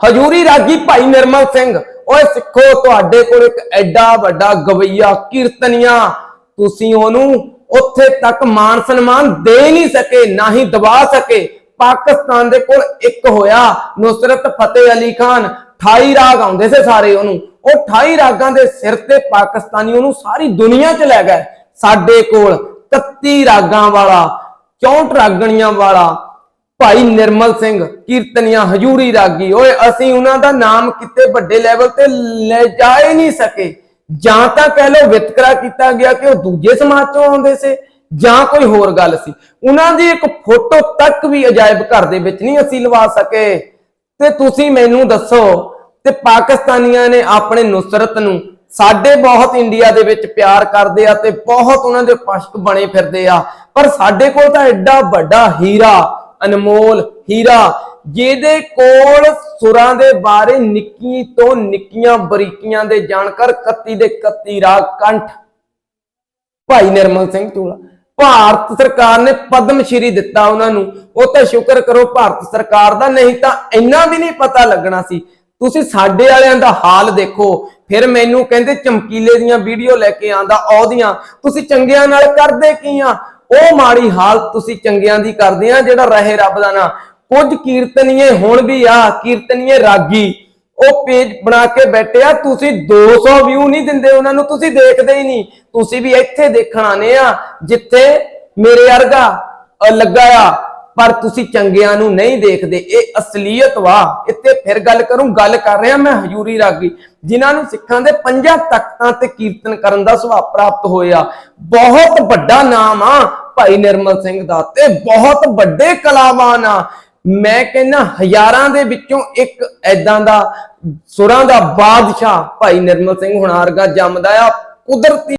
ਹਜੂਰੀ ਰਾਗੀ ਭਾਈ ਨਿਰਮਲ ਸਿੰਘ, ਓਏ ਸਿੱਖੋ, ਤੁਹਾਡੇ ਕੋਲ ਇੱਕ ਐਡਾ ਵੱਡਾ ਗਵਈਆ ਕੀਰਤਨੀਆ। ਤੁਸੀਂ ਉਹਨੂੰ ਉੱਥੇ ਤੱਕ ਮਾਨ ਸਨਮਾਨ ਦੇ ਨਹੀਂ ਸਕੇ, ਨਾ ਹੀ ਦਬਾ ਸਕੇ। ਪਾਕਿਸਤਾਨ ਦੇ ਕੋਲ ਇੱਕ ਹੋਇਆ, ਨੁਸਰਤ ਫਤਿਹ ਅਲੀ ਖਾਨ। 28 ਰਾਗ ਆਉਂਦੇ ਸੀ ਸਾਰੇ ਉਹਨੂੰ। ਉਹ 28 ਰਾਗਾਂ ਦੇ ਸਿਰ ਤੇ ਪਾਕਿਸਤਾਨੀ ਉਹਨੂੰ ਸਾਰੀ ਦੁਨੀਆ 'ਚ ਲੈ ਗਏ। ਸਾਡੇ ਕੋਲ 31 ਰਾਗਾਂ ਵਾਲਾ 64 ਰਾਗਣੀਆਂ ਵਾਲਾ ਭਾਈ ਨਿਰਮਲ ਸਿੰਘ ਕੀਰਤਨੀਆਂ ਹਜੂਰੀ ਰਾਗੀ, ਓਏ ਅਸੀਂ ਉਹਨਾਂ ਦਾ ਨਾਮ ਕਿਤੇ ਵੱਡੇ ਲੈਵਲ ਤੇ ਲੈ ਜਾ ਹੀ ਨਹੀਂ ਸਕੇ। ਜਾਂ ਤਾਂ ਕਹਿ ਲਓ ਵਿਤਕਰਾ ਕੀਤਾ ਗਿਆ ਕਿ ਉਹ ਦੂਜੇ ਸਮਾਜ ਚੋਂ ਆਉਂਦੇ ਸੀ, ਜਾਂ ਕੋਈ ਹੋਰ ਗੱਲ ਸੀ। ਉਹਨਾਂ ਦੀ ਇੱਕ ਫੋਟੋ ਤੱਕ ਵੀ ਅਜਾਇਬ ਘਰ ਦੇ ਵਿੱਚ ਨਹੀਂ ਅਸੀਂ ਲਵਾ ਸਕੇ। ਤੇ ਤੁਸੀਂ ਮੈਨੂੰ ਦੱਸੋ, ਤੇ ਪਾਕਿਸਤਾਨੀਆਂ ਨੇ ਆਪਣੇ ਨੁਸਰਤ ਨੂੰ ਸਾਡੇ ਬਹੁਤ ਇੰਡੀਆ ਦੇ ਵਿੱਚ ਪਿਆਰ ਕਰਦੇ ਆ ਤੇ ਬਹੁਤ ਉਹਨਾਂ ਦੇ ਪਸ਼ਕ ਬਣੇ ਫਿਰਦੇ ਆ। ਪਰ ਸਾਡੇ ਕੋਲ ਤਾਂ ਐਡਾ ਵੱਡਾ ਹੀਰਾ ਅਨਮੋਲ ਹੀਰਾ, ਜਿਹਦੇ ਕੋਲ ਸੁਰਾਂ ਦੇ ਬਾਰੇ ਨਿੱਕੀ ਤੋਂ ਨਿੱਕੀਆਂ ਬਰੀਕੀਆਂ ਦੇ ਜਾਣਕਾਰ 31 ਦੇ 31 ਰਾਗ ਕੰਠ। ਭਾਈ ਨਿਰਮਲ ਸਿੰਘ ਚੋਲਾ ਭਾਰਤ ਸਰਕਾਰ ਨੇ ਪਦਮ ਸ਼੍ਰੀ ਦਿੱਤਾ ਉਹਨਾਂ ਨੂੰ। ਉਹ ਤਾਂ ਸ਼ੁਕਰ ਕਰੋ ਭਾਰਤ ਸਰਕਾਰ ਦਾ, ਨਹੀਂ ਤਾਂ ਇੰਨਾ ਵੀ ਨਹੀਂ ਪਤਾ ਲੱਗਣਾ ਸੀ। ਤੁਸੀਂ ਸਾਡੇ ਵਾਲਿਆਂ ਦਾ ਹਾਲ ਦੇਖੋ। ਫਿਰ ਮੈਨੂੰ ਕਹਿੰਦੇ ਚਮਕੀਲੇ ਦੀਆਂ ਵੀਡੀਓ ਲੈ ਕੇ ਆਂਦਾ ਉਹਦੀਆਂ ਤੁਸੀਂ ਚੰਗਿਆਂ ਨਾਲ ਕਰਦੇ ਕੀ ਆ? ਉਹ ਮਾੜੀ ਹਾਲਤ ਤੁਸੀਂ ਚੰਗਿਆਂ ਦੀ ਕਰਦੇ ਆ, ਜਿਹੜਾ ਰਹੇ ਰੱਬ ਦਾ ਨਾਂ। ਕੁਝ ਕੀਰਤਨੀਏ ਹੁਣ ਵੀ ਆ, ਕੀਰਤਨੀਏ ਰਾਗੀ। ਉਹ ਪੇਜ ਬਣਾ ਕੇ ਬੈਠੇ ਆ, ਤੁਸੀਂ 200 ਵਿਊ ਨਹੀਂ ਦਿੰਦੇ ਉਹਨਾਂ ਨੂੰ, ਤੁਸੀਂ ਦੇਖਦੇ ਹੀ ਨਹੀਂ। ਤੁਸੀਂ ਵੀ ਇੱਥੇ ਦੇਖਣ ਆਨੇ ਆ, ਜਿੱਥੇ ਮੇਰੇ ਵਰਗਾ ਲੱਗਾ ਆ, ਪਰ ਤੁਸੀਂ ਚੰਗਿਆਂ ਨੂੰ ਨਹੀਂ ਦੇਖਦੇ। ਇਹ ਅਸਲੀਅਤ ਵਾ। ਇੱਥੇ ਫਿਰ ਗੱਲ ਕਰੂੰ, ਗੱਲ ਕਰ ਰਿਹਾ ਮੈਂ ਹਜੂਰੀ ਰਾਗੀ, ਜਿਨ੍ਹਾਂ ਨੂੰ ਸਿੱਖਾਂ ਦੇ ਪੰਜਾਂ ਤਖਤਾਂ ਤੇ ਕੀਰਤਨ ਕਰਨ ਦਾ ਸੁਭਾਅ ਪ੍ਰਾਪਤ ਹੋਇਆ। ਬਹੁਤ ਵੱਡਾ ਨਾਮ ਆ ਭਾਈ ਨਿਰਮਲ ਸਿੰਘ ਦਾ ਤੇ ਬਹੁਤ ਵੱਡੇ ਕਲਾਵਾਨ ਆ। ਮੈਂ ਕਹਿੰਦਾ ਹਜ਼ਾਰਾਂ ਦੇ ਵਿੱਚੋਂ ਇੱਕ ਐਦਾਂ ਦਾ, ਸੁਰਾਂ ਦਾ ਬਾਦਸ਼ਾਹ ਭਾਈ ਨਿਰਮਲ ਸਿੰਘ ਹੁਣਾਰਗਾ ਜੰਮਦਾ ਆ। ਕੁਦਰਤੀ